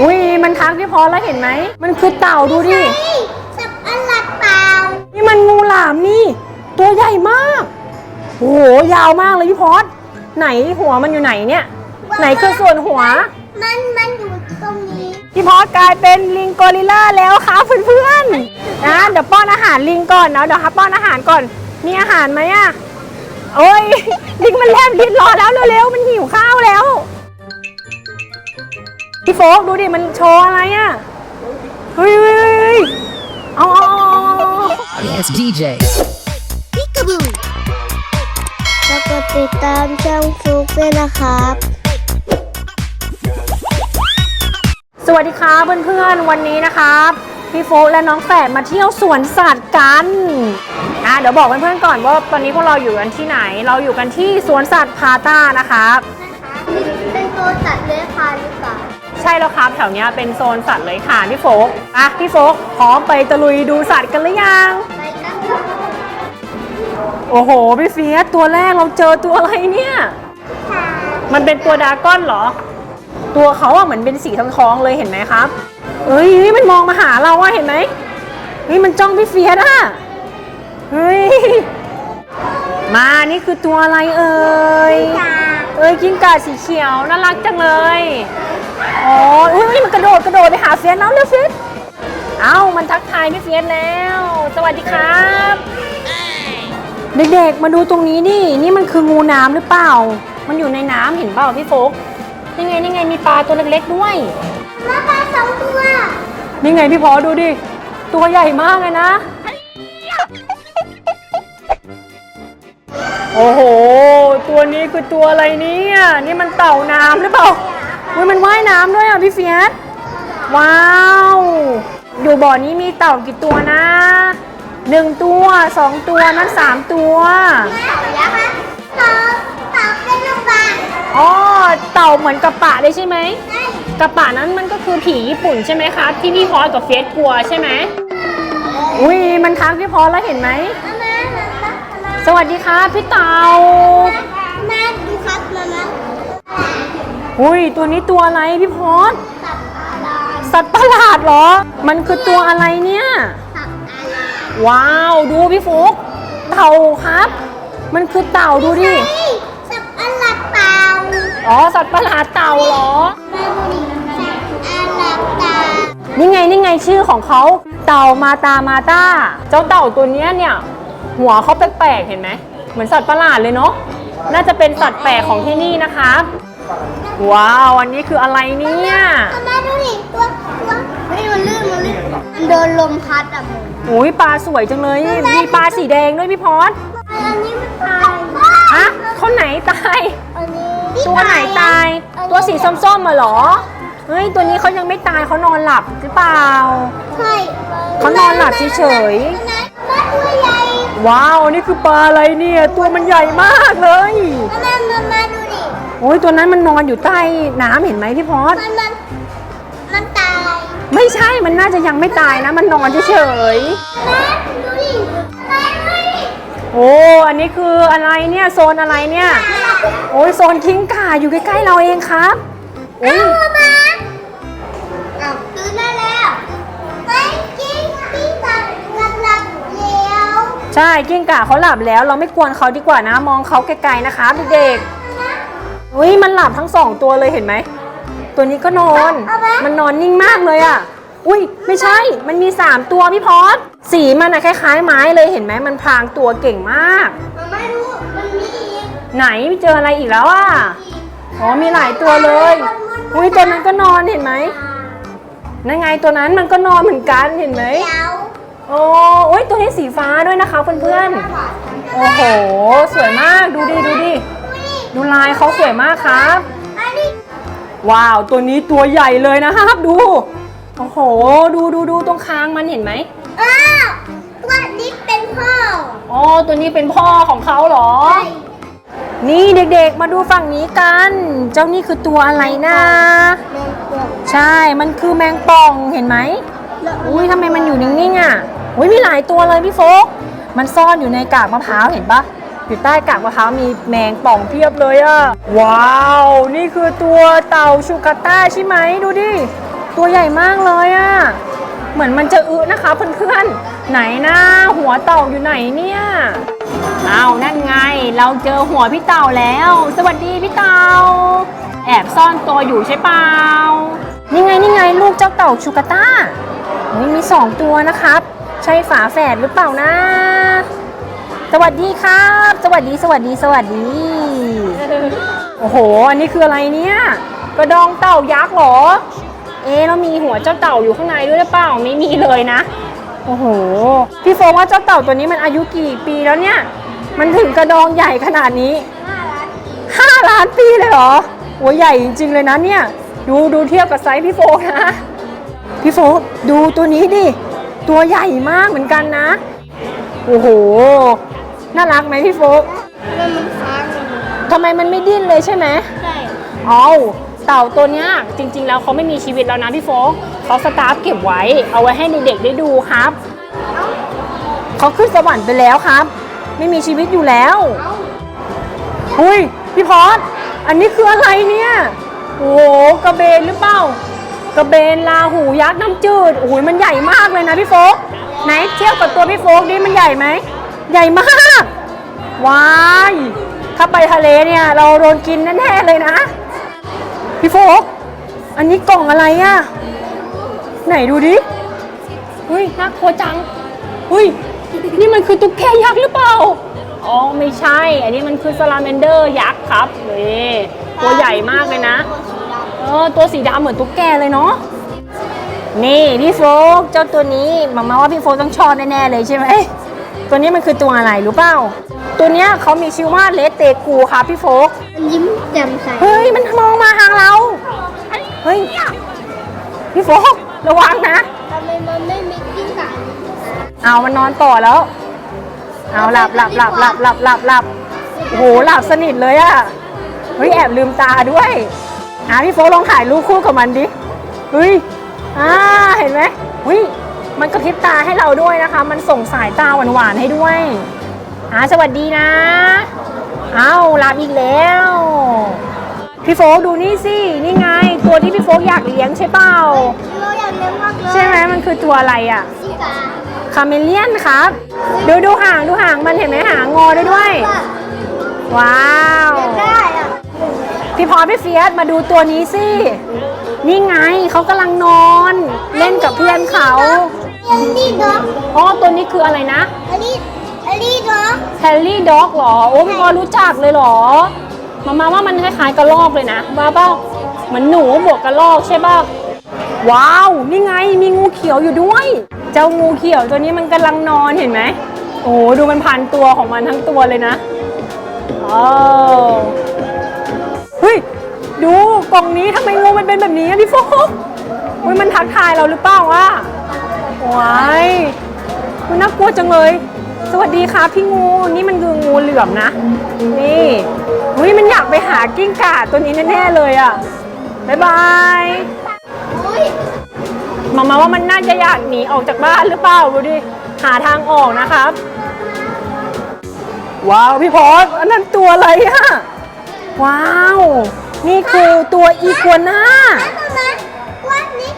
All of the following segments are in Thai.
อุ้ยมันทักพี่พอแล้วเห็นไหม มันคือเต่าดูดิ สับอันหลับเปล่านี่มันงูหลามนี่ ตัวใหญ่มาก โอ้โหยาวมากเลยพี่พอสไหนหัวมันอยู่ไหนเนี่ย ไหนคือส่วนหัว มันมันอยู่ตรงนี้ พี่พอสกลายเป็นลิงกอริลล่าแล้วครับเพื่อนๆนะเดี๋ยวป้อนอาหารลิงก่อนเนาะเดี๋ยวครับป้อนอาหารก่อน มีอาหารไหมอะโอ้ยลิงมันแลบลิ้นรอแล้วเร็วๆมันหิวข้าวแล้ว พี่โฟกดูดิ มันโชว์อะไรอะเฮ้ยเฮ้ยเฮ้ยเฮ้ยเอาเอาเอาเอา Yes, DJ. พิกาบูแล้วก็ติดตามช่องฟลุกด้วยนะครับ สวัสดีครับเพื่อนๆ วันนี้นะครับ พี่โฟกและน้องแฝดมาเที่ยวสวนสัตว์กันอะเดี๋ยวบอกเพื่อนๆก่อนว่าตอนนี้พวกเราอยู่กันที่ไหน เราอยู่กันที่สวนสัตว์พาต้านะครับ เป็นตัวสัตว์เลื้อยคลานหรือเปล่า ใช่แล้วครับ แถวเนี้ยเป็นโซนสัตว์เลยค่ะพี่โฟกอะพี่โฟกพร้อมไปตะลุยดูสัตว์กันหรือยัง ไปกันเถอะโอ้โหพี่เฟียสตัวแรกเราเจอตัวอะไรเนี่ย ค่ะมันเป็นตัวดราก้อนเหรอ ตัวเขาอะเหมือนเป็นสีทองๆเลยเห็นไหมครับ เอ้ยเฮ้ยมันมองมาหาเราอะเห็นไหมเฮ้ยมันจ้องพี่เฟียสอะเฮ้ย มานี่คือตัวอะไรเอ่ย ค่ะเอ้ยกิ้งก่าสีเขียวน่ารักจังเลย อ๋ออุ้ยมันกระโดดกระโดดไปหาเฟียสแล้วเร็วเฟียสเอ้ามันทักทายพี่เฟียสแล้ว สวัสดีครับ เด็กๆ มาดูตรงนี้ดิ นี่มันคืองูน้ำหรือเปล่า มันอยู่ในน้ำเห็นเปล่าพี่โฟกนี่ไงนี่ไงมีปลาตัวเล็กๆด้วยมาปลาสองตัว นี่ไงพี่พอดูดิ ตัวใหญ่มากเลยนะ โอ้โห ตัวนี้คือตัวอะไรเนี่ย นี่มันเต่าน้ำหรือเปล่า อุ้ยมันว่ายน้ำด้วยอะพี่เฟียสว้าว อยู่บ่อนี้มีเต่ากี่ตัวนะหนึ่งตัวสองตัวนั่นสามตัวเต่ายักษ์นะเต่าเต่าเป็นลูกบาศก์อ๋อเต่าเหมือนกระปะเลยใช่ไหมใช่กระปะนั้นมันก็คือผีญี่ปุ่นใช่ไหมคะที่พี่พอสกับเฟียสกลัวใช่ไหมอุ้ยมันทักพี่พอสแล้วเห็นไหมมามามามามาสวัสดีครับพี่เต่ามา อุ้ยตัวนี้ตัวอะไรพี่พอสสับอะไรสัตว์ประหลาดเหรอ มันคือตัวอะไรเนี่ยสับอะไรว้าว ดูพี่ฟุก เต่าครับ มันคือเต่าดูดิเฮ้ยสับอันหลับเปล่า อ๋อ สัตว์ประหลาดเต่าเหรอมาดูดิสับอันหลับตานี่ไงนี่ไงชื่อของเขาเต่ามาตามาตาเจ้าเต่าตัวเนี้ยเนี่ย หัวเขาแปลกๆเห็นไหมเหมือนสัตว์ประหลาดเลยเนาะน่าจะเป็นสัตว์แปลกของที่นี่นะคะ ว้าว อันนี้คืออะไรเนี่ยมาดูดิตัวตัวเฮ้ยมันลื่นมันลื่นมันโดนลมพัดอะมึงอุ้ยปลาสวยจังเลย มีปลาสีแดงด้วยพี่พอสอันนี้มันตายฮะคนไหนตายอันนี้ตัวไหนตาย ตัวสีส้มๆมาหรอ เฮ้ย ตัวนี้เขายังไม่ตายเขานอนหลับหรือเปล่าใช่เขานอนหลับเฉยๆมาตัวใหญ่ว้าว นี่คือปลาอะไรเนี่ย ตัวมันใหญ่มากเลยมามามาดูดิ โอ้ยตัวนั้นมันนอนอยู่ใต้น้ำเห็นไหมพี่พอสมันมันมันตายไม่ใช่มันน่าจะยังไม่ตายนะ มันนอนเฉยมาดูดิตายเลยๆโอ้อันนี้คืออะไรเนี่ยโซนอะไรเนี่ย โอ้ยโซนคิงก่าอยู่ใกล้ๆเราเองครับโอ้ยเอามาเอาตื่นได้แล้วไม่กินพี่ตัดกำลังเลี้ยว ใช่กิ้งก่าเขาหลับแล้ว เราไม่กวนเขาดีกว่านะ มองเขาไกลๆนะคะเด็กๆ อุ้ยมันหลับทั้งสองตัวเลยเห็นไหม ตัวนี้ก็นอน มันนอนนิ่งมากเลยอะ อุ้ยไม่ใช่ มันมีสามตัวพี่พอสสีมันอะคล้ายๆ ไม้เลยเห็นไหมมันพรางตัวเก่งมาก มันไม่รู้ มันมีอีกไหนเจออะไรอีกแล้วอะ อ๋อมีหลายตัวเลย อุ้ยตัวนั้นก็นอนเห็นไหมนั่นไงตัวนั้นมันก็นอนเหมือนกันเห็นไหมเดี๋ยวโอ้โอ้ยตัวนี้สีฟ้าด้วยนะคะเพื่อนๆ โอ้โห สวยมากดูดิดูดิ ดูลายเขาสวยมากครับอันนี้ว้าวตัวนี้ตัวใหญ่เลยนะครับ ดู โอ้โห ดูดูดูตรงคางมันเห็นไหมอ้าวตัวนี้เป็นพ่อ อ๋อ ตัวนี้เป็นพ่อของเขาเหรอใช่นี่เด็กๆ มาดูฝั่งนี้กัน เจ้านี่คือตัวอะไรนะแมงป่องใช่ มันคือแมงป่องเห็นไหม อุ้ยทำไมมันอยู่นิ่งๆอะ อุ้ยมีหลายตัวเลยพี่โฟก มันซ่อนอยู่ในกากมะพร้าวเห็นปะ อยู่ใต้กากมะพร้าวมีแมงป่องเพียบเลยอะ ว้าว นี่คือตัวเต่าชูกาต้าใช่ไหมดูดิ ตัวใหญ่มากเลยอะ่ะ เหมือนมันจะอึนะคะเพื่อนๆ ไหนนะหัวเต่าอยู่ไหนเนี่ยอ้าวนั่นไง เราเจอหัวพี่เต่าแล้ว สวัสดีพี่เต่า แอบซ่อนตัวอยู่ใช่เปล่า นี่ไงนี่ไงลูกเจ้าเต่าชูกาต้านี่มีสองตัวนะครับ ใช่ฝาแฝดหรือเปล่านะ สวัสดีครับ สวัสดีสวัสดีสวัสดี โอ้โห อันนี้คืออะไรเนี่ย กระดองเต่ายักษ์เหรอ เอ๊แล้วมีหัวเจ้าเต่าอยู่ข้างในด้วยหรือเปล่าไม่มีเลยนะ โอ้โห พี่โฟว่าเจ้าเต่าตัวนี้มันอายุกี่ปีแล้วเนี่ย มันถึงกระดองใหญ่ขนาดนี้ห้าล้านปี5ล้านปีเลยเหรอโอ้ใหญ่จริง ๆเลยนะเนี่ย ดูดูเทียบกับไซส์พี่โฟนะ พี่โฟดูตัวนี้ดิ ตัวใหญ่มากเหมือนกันนะ โอ้โห น่ารักไหมพี่โฟมันมันค้างอยู่ทำไมมันไม่ดิ้นเลยใช่ไหมใช่เอาเต่าตัวเนี้ยจริง ๆ แล้วเขาไม่มีชีวิตแล้วนะพี่โฟกเขาสตาฟเก็บไว้ เอาไว้ให้เด็กๆได้ดูครับ เอ้าเขาขึ้นสวรรค์ไปแล้วครับ ไม่มีชีวิตอยู่แล้วเอ้าอุ้ยพี่พอดอันนี้คืออะไรเนี่ย โอ้โหกระเบนหรือเปล่ากระเบนลาหูยักษ์น้ำจืดโอ้ยมันใหญ่มากเลยนะพี่โฟกไหนเทียบกับตัวพี่โฟกดิมันใหญ่ไหม ใหญ่มากว้ายถ้าไปทะเลเนี่ยเราโดนกินแน่ๆเลยนะ พี่โฟก อันนี้กล่องอะไรอะไหนดูดิเฮ้ยน่ากลัวจังเฮ้ยนี่มันคือตุ๊กแกยักษ์หรือเปล่า อ๋อไม่ใช่ อันนี้มันคือสลาเมนเดอร์ยักษ์ครับนี่ตัวใหญ่มากเลยนะ เออตัวสีดำเหมือนตุ๊กแกเลยเนาะ นี่พี่โฟกเจ้าตัวนี้มามาว่าพี่โฟกต้องชอบแน่ๆเลยใช่ไหม ตัวนี้มันคือตัวอะไรรู้เปล่า ตัวเนี้ยเขามีชื่อว่าเลสเตกูครับพี่โฟก มันยิ้มแจ่มใสเฮ้ย มันมองมาทางเรา เฮ้ย พี่โฟกระวังนะ ทำไมมันไม่มีกิ้งก่าเอามันนอนต่อแล้ว เอาหลับหลับหลับหลับหลับหลับหลับโอ้โหหลับสนิทเลยอะเฮ้ยแอบลืมตาด้วยอะพี่โฟกลองถ่ายรูปคู่กับมันดิเฮ้ยอ่าเห็นไหมเฮ้ย มันกระพริบตาให้เราด้วยนะคะ มันส่งสายตาหวานๆให้ด้วยอ่าสวัสดีนะ เอาหลับอีกแล้ว พี่โฟกดูนี่สิ นี่ไง ตัวที่พี่โฟกอยากเลี้ยงใช่เปล่า เราอยากเลี้ยงมากเลยใช่ไหมมันคือตัวอะไรอะกิ้งก่าคาเมเลียนครับ ดูดูหางดูหางมันเห็นไหมหางงอได้ด้วย ว้าว ได้อะพี่พอพี่เฟียสมาดูตัวนี้สิ นี่ไงเขากำลังนอน เล่นกับเพื่อนเขา อันนี้ด็อกอ๋อตัวนี้คืออะไรนะอันนี้อันนี้ด็อกแฮร์รี่ด็อกหรอ โอ้พี่พอรู้จักเลยเหรอ มามาว่ามันคล้ายๆกระรอกเลยนะว่าเปล่าเหมือนหนูบวกกระรอกใช่ป่ะว้าว นี่ไงมีงูเขียวอยู่ด้วย เจ้างูเขียวตัวนี้มันกำลังนอนเห็นไหมโอ้ดูมันพันตัวของมันทั้งตัวเลยนะอ๋อเฮ้ยดูกล่องนี้ทำไมงูมันเป็นแบบนี้อะพี่โฟกเฮ้ยมันทักทายเราหรือเปล่าวะ ว้ายมันน่ากลัวจังเลย สวัสดีค่ะพี่งู นี่มันคืองูเหลือมนะ นี่เฮ้ยมันอยากไปหากิ้งก่าตัวนี้แน่ๆเลยอะบ๊ายบายอุ้ยมามาว่ามันน่าจะอยากหนีออกจากบ้านหรือเปล่าดูดิ หาทางออกนะครับ ว้าวพี่พอสอันนั้นตัวอะไรอะว้าว นี่คือตัวอีกัวน่า แล้วมาวันนี้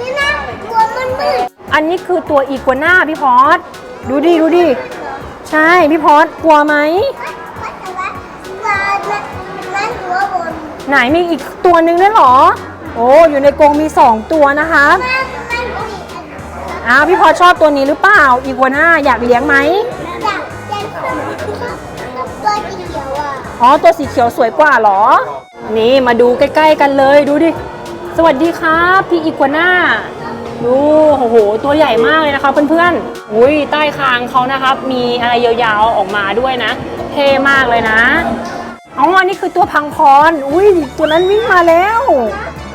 นี่นะตัวมันมืด อันนี้คือตัวอีกัวน่าพี่พอสดูดิดูดิใช่พี่พอสกลัวไหมว่าแต่ว่าว่ามันมันหัวบนไหนมีอีกตัวหนึ่งด้วยเหรอ โอ้อยู่ในกรงมีสองตัวนะคะมันมันมีอ้าวพี่พอสชอบตัวนี้หรือเปล่าอีกัวน่าอยากเลี้ยงไหมอยากเล่นกับตัวสีเขียวอะอ๋อตัวสีเขียวสวยกว่าเหรอ นี่มาดูใกล้ ๆ กันเลยดูดิ สวัสดีครับพี่อีกัวน่า ดูโอ้โห ตัวใหญ่มากเลยนะคะเพื่อนๆอุ้ยใต้คางเขานะครับ มีอะไรยาวๆออกมาด้วยนะ เท่มากเลยนะอ๋ออันนี้คือตัวพังพรอุ้ยตัวนั้นวิ่งมาแล้ว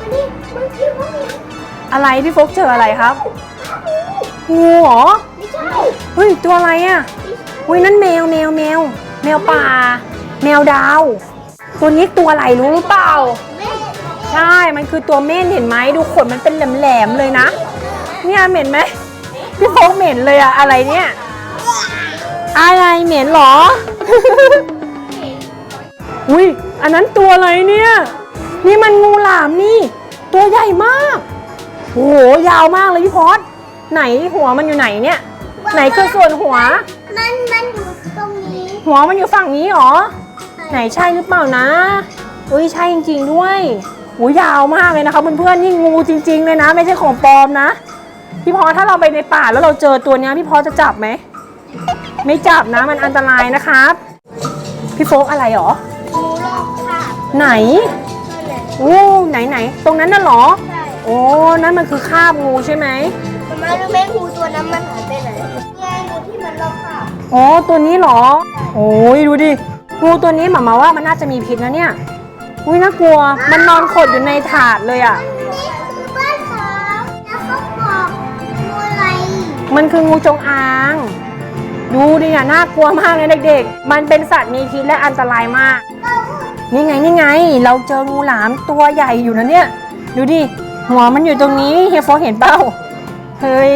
อันนี้มันคิดว่ามีอะไรพี่โฟกเจออะไรครับงูเหรอไม่ใช่เฮ้ยตัวอะไรอะอุ้ยนั่นแมวแมวแมว แมวป่า แมวดาว ตัวนี้ตัวอะไรรู้หรือเปล่าไม่ใช่ มันคือตัวเม่นเห็นไหมดูขนมันเป็นแหลมๆเลยนะ เนี่ยเหม็นไหมพี่โฟกเหม็นเลยอะอะไรเนี่ย อะไรเหม็นเหรอ อุ้ยอันนั้นตัวอะไรเนี่ย นี่มันงูหลามนี่ ตัวใหญ่มาก โอ้โหยาวมากเลยพี่พอดไหนหัวมันอยู่ไหนเนี่ย ไหนคือส่วนหัว มันมันอยู่ตรงนี้หัวมันอยู่ฝั่งนี้เหรอ ไหนใช่หรือเปล่านะ อุ้ยใช่จริง ๆ ด้วยโหูยาวมากเลยนะคะเพื่อนๆนี่งูจริง ๆ เลยนะ ไม่ใช่ของปลอมนะ พี่พอถ้าเราไปในป่าแล้วเราเจอตัวเนี้ยพี่พอจะจับไหม ไม่จับนะมันอันตรายนะครับ พี่โฟกอะไรหรองูลอกค่ะไหนนั่นแหละโอ้ไหนไหน ตรงนั้นน่ะเหรอใช่โอ้นั่นมันคือคราบงูใช่ไหมทำไมรู้ไหมงูตัวนั้นมันหายไปไหนไงงูที่มันลอกค่ะอ๋อตัวนี้เหรอ โอ้ยดูดิงูตัวนี้หมามาว่ามันน่าจะมีพิษนะเนี่ย อุ้ยน่ากลัว มันนอนขดอยู่ในถาดเลยอะ มันคืองูจงอาง ดูดิอะน่ากลัวมากเลยเด็กๆ มันเป็นสัตว์มีพิษและอันตรายมาก นี่ไงนี่ไง เราเจองูหลามตัวใหญ่อยู่นะเนี่ย ดูดิ หัวมันอยู่ตรงนี้เฮียโฟเห็นเปล่าเฮ้ย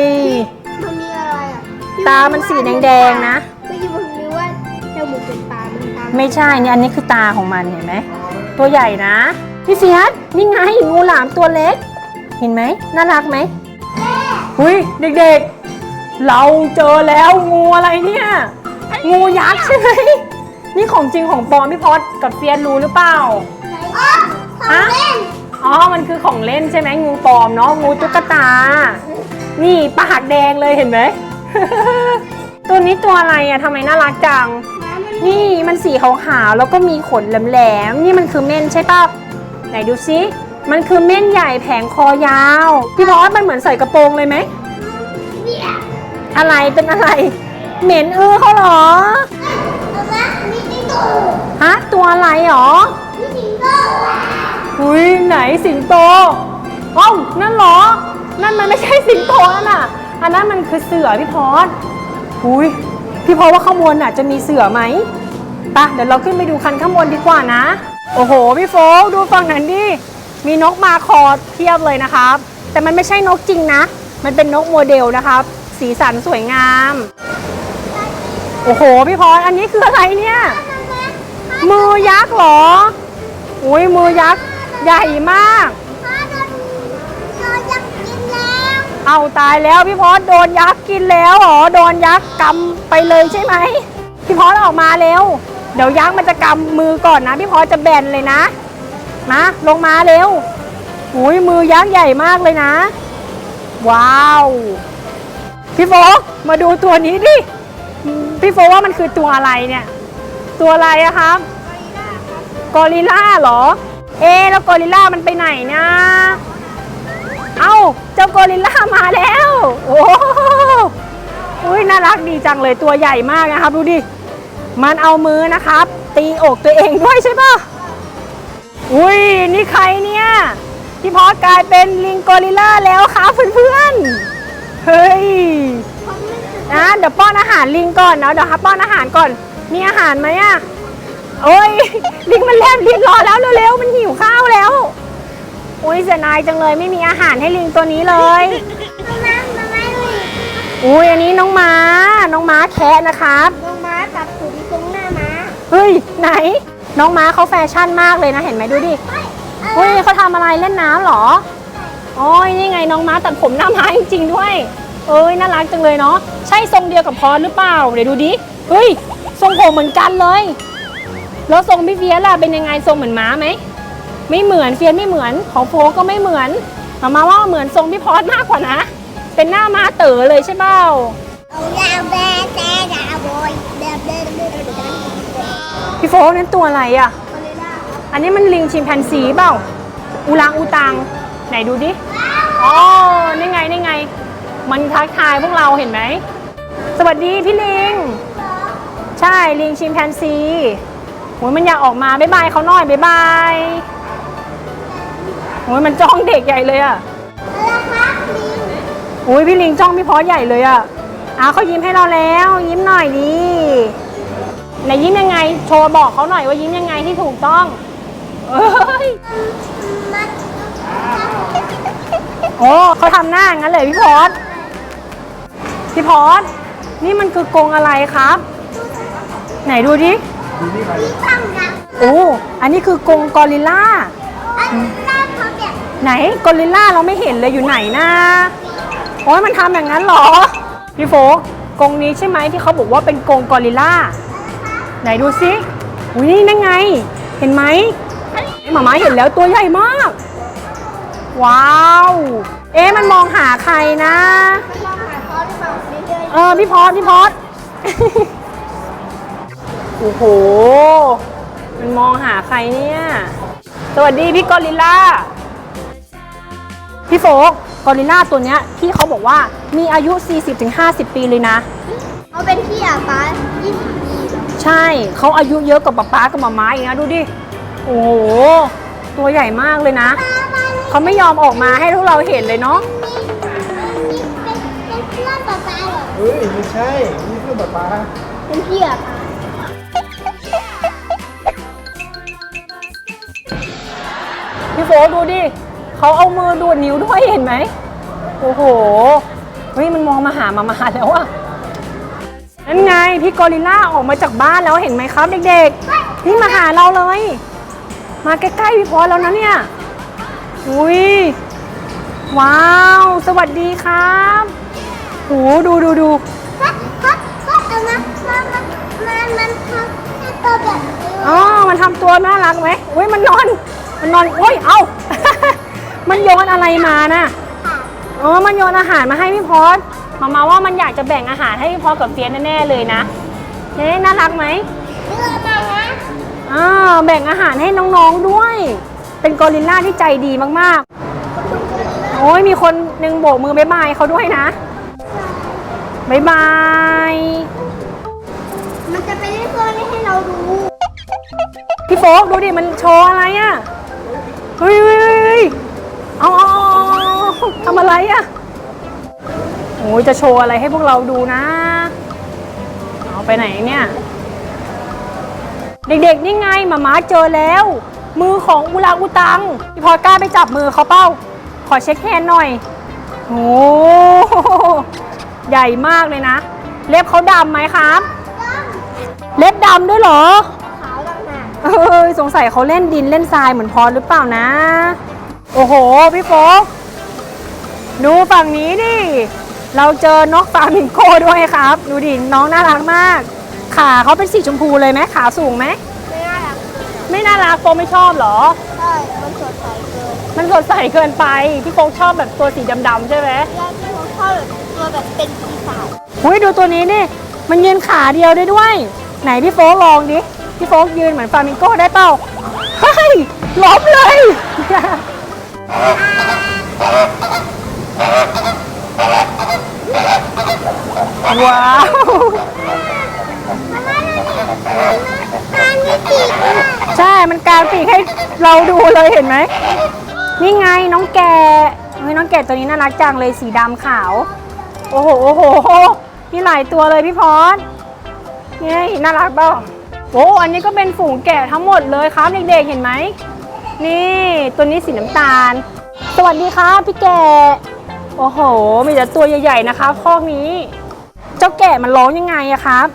มันมีอะไรอะตามันสีแดงๆนะไม่ใช่ผมนึกว่าจมูกเป็นตามันตาไม่ใช่เนี่ยอันนี้คือตาของมันเห็นไหม ตัวใหญ่นะ พี่เฟียสนี่ไงงูหลามตัวเล็ก เห็นไหมน่ารักไหมหุยเด็กๆ เราเจอแล้วงูอะไรเนี่ย งูยักษ์ใช่ไหมนี่ของจริงของปลอมพี่พอดกับเฟียสรู้หรือเปล่า อ๋อของเล่นอ๋อ มันคือของเล่นใช่ไหมงูปลอมเนาะงูตุ๊กตา นี่ปากแดงเลยเห็นไหม ตัวนี้ตัวอะไรอะทำไมน่ารักจัง นี่มันสีขาวๆแล้วก็มีขนแหลมๆ นี่มันคือเม่นใช่ป่ะ ไหนดูซิ มันคือเม่นใหญ่แผงคอยาว พี่พอสมันเหมือนใส่กระโปรงเลยไหมเนี่ย อะไรเป็นอะไร เหม็นอื้อเขาเหรอเอาละมีสิงโตฮะตัวอะไรหรอมีสิงโตอุ้ยไหนสิงโตเอ้านั่นเหรอ นั่นมันไม่ใช่สิงโตนั่นน่ะ อันนั้นมันคือเสือพี่พอสอุ้ยพี่พอสว่าข้างบนน่ะจะมีเสือไหมไปะเดี๋ยวเราขึ้นไปดูคันข้างบนดีกว่านะ โอ้โหพี่โฟกดูฝั่งนั้นดิมีนกมาคอเทียบเลยนะครับ แต่มันไม่ใช่นกจริงนะ มันเป็นนกโมเดลนะครับ สีสันสวยงาม โอ้โห พี่พอสอันนี้คืออะไรเนี่ย มือยักษ์เหรอ อุ้ยมือยักษ์ใหญ่มากพ่อโดนโดนยักษ์กินแล้วเอาตายแล้วพี่พอสโดนยักษ์กินแล้วเหรอ โดนยักษ์กำไปเลยใช่ไหม พี่พอสออกมาเร็ว เดี๋ยวยักษ์มันจะกำมือก่อนนะ พี่พอสจะแบนเลยนะ มาลงมาเร็วอุ้ยมือยักษ์ใหญ่มากเลยนะ ว้าว พี่โฟมาดูตัวนี้ดิ พี่โฟว่ามันคือตัวอะไรเนี่ย ตัวอะไรอะครับกอริล่าเหรอ เอ๊แล้วกอริล่ามันไปไหนนะ เอ้า เจ้ากอริล่ามาแล้ว โอ้โหอุ้ยน่ารักดีจังเลยตัวใหญ่มากนะครับ ดูดิ มันเอามือนะครับ ตีอกตัวเองด้วยใช่ปะอุ้ยนี่ใครเนี่ยพี่พอสกลายเป็นลิงกอริลล่าแล้วครับเพื่อนๆ เฮ้ยนะเดี๋ยวป้อนอาหารลิงก่อนเนาะเดี๋ยวครับป้อนอาหารก่อน มีอาหารไหมอะโอ้ยลิงมันแลบลิ้นรอแล้วเร็วๆมันหิวข้าวแล้วอุ้ยเสียนายจังเลยไม่มีอาหารให้ลิงตัวนี้เลยมามามามาดูดิอุ้ยอันนี้น้องม้า น้องม้าแคะนะครับลงมาตัดผมตรงหน้าม้าเฮ้ยไหน น้องม้าเขาแฟชั่นมากเลยนะเห็นไหมดูดิเฮ้ยเขาทำอะไรเล่นน้ำเหรอ โอ้ยนี่ไงน้องม้าตัดผมหน้าม้าจริงๆด้วย เอ้ยน่ารักจังเลยเนาะ ใช่ทรงเดียวกับพอสหรือเปล่า เดี๋ยวดูดิ เฮ้ย ทรงผมเหมือนกันเลย แล้วทรงพี่เฟียสล่ะเป็นยังไงทรงเหมือนม้าไหม ไม่เหมือนเฟียสไม่เหมือน ของโฟก็ไม่เหมือนมามาว่าเหมือนทรงพี่พอสมากกว่านะ เป็นหน้าม้าเต๋อเลยใช่เปล่าพี่โฟนั้นตัวอะไรอะคนเลยล่ะอันนี้มันลิงชิมแปนซีเปล่า อูรังอูตัง ไหนดูดิอ๋อนี่ไงนี่ไง มันทักทายพวกเราเห็นไหม สวัสดีพี่ลิง ใช่ลิงชิมแปนซีโอ้ยมันอยากออกมาบ๊ายบายเขาหน่อยบ๊ายบายโอ้ยมันจ้องเด็กใหญ่เลยอะแล้วครับลิงโอ้ยพี่ลิงจ้องพี่พอสใหญ่เลยอะอะเขายิ้มให้เราแล้ว ยิ้มหน่อยดิไหนยิ้มยังไง โชว์บอกเขาหน่อยว่ายิ้มยังไงที่ถูกต้องเอ้ยมัน โอ้เขาทำหน้างั้นเลยพี่พอสพี่พอสนี่มันคือกรงอะไรครับ ไหนดูดิมีฟังนะโอ้อันนี้คือกรงกอริลล่า อันนั้นเขาแบบไหนกอริลล่าเราไม่เห็นเลยอยู่ไหนนะโอ้ยมันทำอย่างนั้นเหรอ พี่โฟกกรงนี้ใช่ไหมที่เขาบอกว่าเป็นกรงกอริลล่า ไหนดูสิอุ้ยนี่นั่นไง เห็นไหมหมาม้าเห็นแล้วตัวใหญ่มาก ว้าว เอ๊ะมันมองหาใครนะ มันมองหาเขาหรือเปล่าไม่เจอเออ พี่พอดพี่พอดโอ้โห มันมองหาใครเนี่ย สวัสดีพี่กอริลล่าพี่โฟกกอริลล่าตัวเนี้ยที่เขาบอกว่ามีอายุ 40-50 ปีเลยนะ เขาเป็นพี่อะป้า20ปีเหรอใช่เขาอายุเยอะกว่าป๊าป๊ากับหมาม้าอีกนะ ดูดิ โอ้โห ตัวใหญ่มากเลยนะ เขาไม่ยอมออกมาให้พวกเราเห็นเลยเนาะเป็นเพื่อนป๊าป๊าเหรอเฮ้ยไม่ใช่นี่คือแบบป้าเป็นเพี่อะป้าพี่โฟดูดิเขาเอามือดูดนิ้วด้วยเห็นไหมโอ้โหเฮ้ยมันมองมาหามามาแล้วอะนั่นไงพี่กอริลล่าออกมาจากบ้านแล้วเห็นไหมครับเด็กๆนี่มาหาเราเลย มาใกล้ๆพี่พอแล้วนะเนี่ย อุ้ยว้าว สวัสดีครับโหดูดูดูก็ก็ก็เอามามามามามันทำให้ตัวแบบนี้อ๋อมันทำตัวน่ารักไหมอุ้ยมันนอน มันนอนโอ้ยเอา มันโยนอะไรมาน่ะค่ะอ๋อมันโยนอาหารมาให้พี่พอดมามาว่ามันอยากจะแบ่งอาหารให้พี่พอดกับเฟียสแน่ๆเลยนะเฮ้น่ารักไหมเลือกนะอ่าแบ่งอาหารให้น้องๆด้วย เป็นกอริลล่าที่ใจดีมากๆ โอ้ยมีคนหนึ่งโบกมือบายบายเขาด้วยนะบายบาย มันจะไปเล่นตัวนี้ให้เราดูพี่โฟกดูดิ มันโชว์อะไรอะ่ะเฮ้ยเฮ้ยเฮ้ยเฮ้ยเอาเอาเอาเอาทำอะไรอะ่ะโอ้ยจะโชว์อะไรให้พวกเราดูนะ เอาไปไหนเนี่ย เด็กๆนี่ไงหมาม้าเจอแล้ว มือของอุลาอุตังพี่พอกล้าไปจับมือเขาเป้า ขอเช็คแฮนด์หน่อยโอ้ใหญ่มากเลยนะ เล็บเขาดำไหมครับ เล็บดำด้วยเหรอขาวต่างหากเอ้ยสงสัยเขาเล่นดินเล่นทรายเหมือนพอหรือเปล่านะ โอ้โห พี่โฟกดูฝั่งนี้ดิเราเจอนกฟลามิงโกด้วยครับ ดูดิน้องน่ารักมาก ขาเขาเป็นสีชมพูเลยไหมขาสูงไหม ไม่น่ารักโฟกไม่ชอบเหรอ ใช่ มันสดใสเกินมันสดใสเกินไปพี่โฟกชอบแบบตัวสีดำๆใช่ไหมแล้วที่เขาชอบแบบตัวแบบเป็นปีศาจหุ้ยดูตัวนี้นี่มันยืนขาเดียวได้ด้วย ไหนพี่โฟกลองดิพี่โฟกยืนเหมือนฟลามิงโกได้เปล่าเฮ้ยล้มเลยว้าว อันนี้ปีกอะ ใช่ มันกางปีกให้เราดูเลยเห็นไหม นี่ไงน้องแกะเฮ้ยน้องแกะตัวนี้น่ารักจังเลยสีดำขาว โอ้โหโอ้โหมีหลายตัวเลยพี่พอดนี่น่ารักเปล่าโอ้อันนี้ก็เป็นฝูงแกะทั้งหมดเลยครับเด็กๆเห็นไหม นี่ตัวนี้สีน้ำตาล สวัสดีครับพี่แกะโอ้โห มีแต่ตัวใหญ่ๆนะคะคอกนี้ เจ้าแกะมันร้องยังไงอะครับ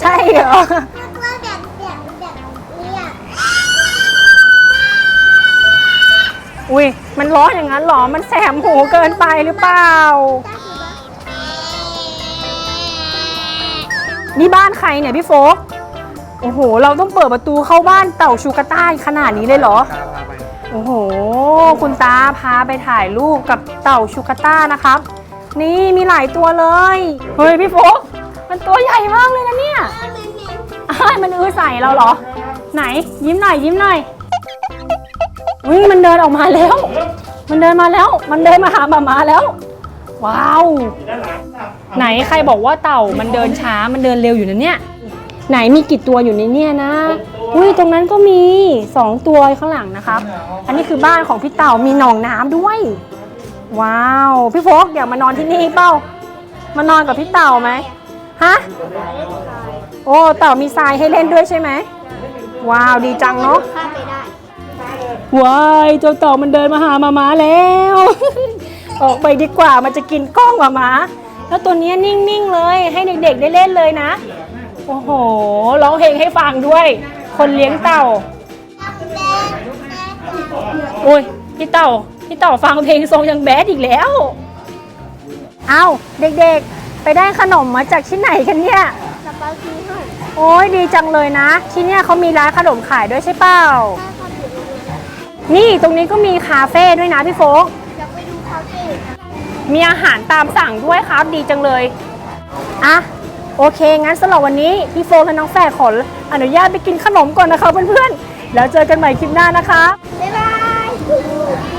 ใช่เหรอ อุ้ยมันร้อนอย่างนั้นเหรอ มันแสบหูเกินไปหรือเปล่า นี่บ้านใครเนี่ยพี่โฟก โอ้โห เราต้องเปิดประตูเข้าบ้านเต่าชูกาต้าขนาดนี้เลยเหรอ ตาพาไปโอ้โห คุณตาพาไปถ่ายรูปกับเต่าชูกาต้านะครับ นี่มีหลายตัวเลย เฮ้ยพี่โฟก มันตัวใหญ่มากเลยนะเนี่ยอ้ายมันอื้อใส่เราเหรอ ไหนยิ้มหน่อยยิ้มหน่อย อุ้ยมันเดินออกมาแล้ว มันเดินมาแล้ว มันเดินมาหาหมามาแล้ว ว้าวไหนใครบอกว่าเต่ามันเดินช้ามันเดินเร็วอยู่นะเนี่ย ไหนมีกี่ตัวอยู่ในเนี่ยนะ อุ้ยตรงนั้นก็มีสองตัวข้างหลังนะครับ อันนี้คือบ้านของพี่เต่ามีหนองน้ำด้วย ว้าว พี่โฟกอยากมานอนที่นี่เปล่ามานอนกับพี่เต่าไหมฮะโอ้เต่ามีทรายให้เล่นด้วยใช่ไหมว้าวดีจังเนาะ ข้ามไปได้ ว้ายเจ้าเต่ามันเดินมาหามาม้าแล้ว ออกไปดีกว่ามันจะกินกล้องมาม้าแล้วตัวเนี้ยนิ่งๆเลย ให้เด็กๆได้เล่นเลยนะ โอ้โหร้องเพลงให้ฟังด้วย คนเลี้ยงเต่าแดงอุ้ยพี่เต่าพี่เต่าฟังเพลงทรงยังแบดอีกแล้วเอาเด็กๆ ไปได้ขนมมาจากที่ไหนกันเนี่ยสปาเกตตี้ให้โอ้ยดีจังเลยนะ ที่เนี่ยเขามีร้านขนมขายด้วยใช่เปล่า นี่ตรงนี้ก็มีคาเฟ่ด้วยนะพี่โฟกจะไปดูคาเฟ่มีอาหารตามสั่งด้วยครับดีจังเลยอะโอเค งั้นสำหรับวันนี้ พี่โฟกและน้องแฝดขออนุญาตไปกินขนมก่อนนะคะเพื่อนๆ แล้วเจอกันใหม่คลิปหน้านะคะ บ๊ายบาย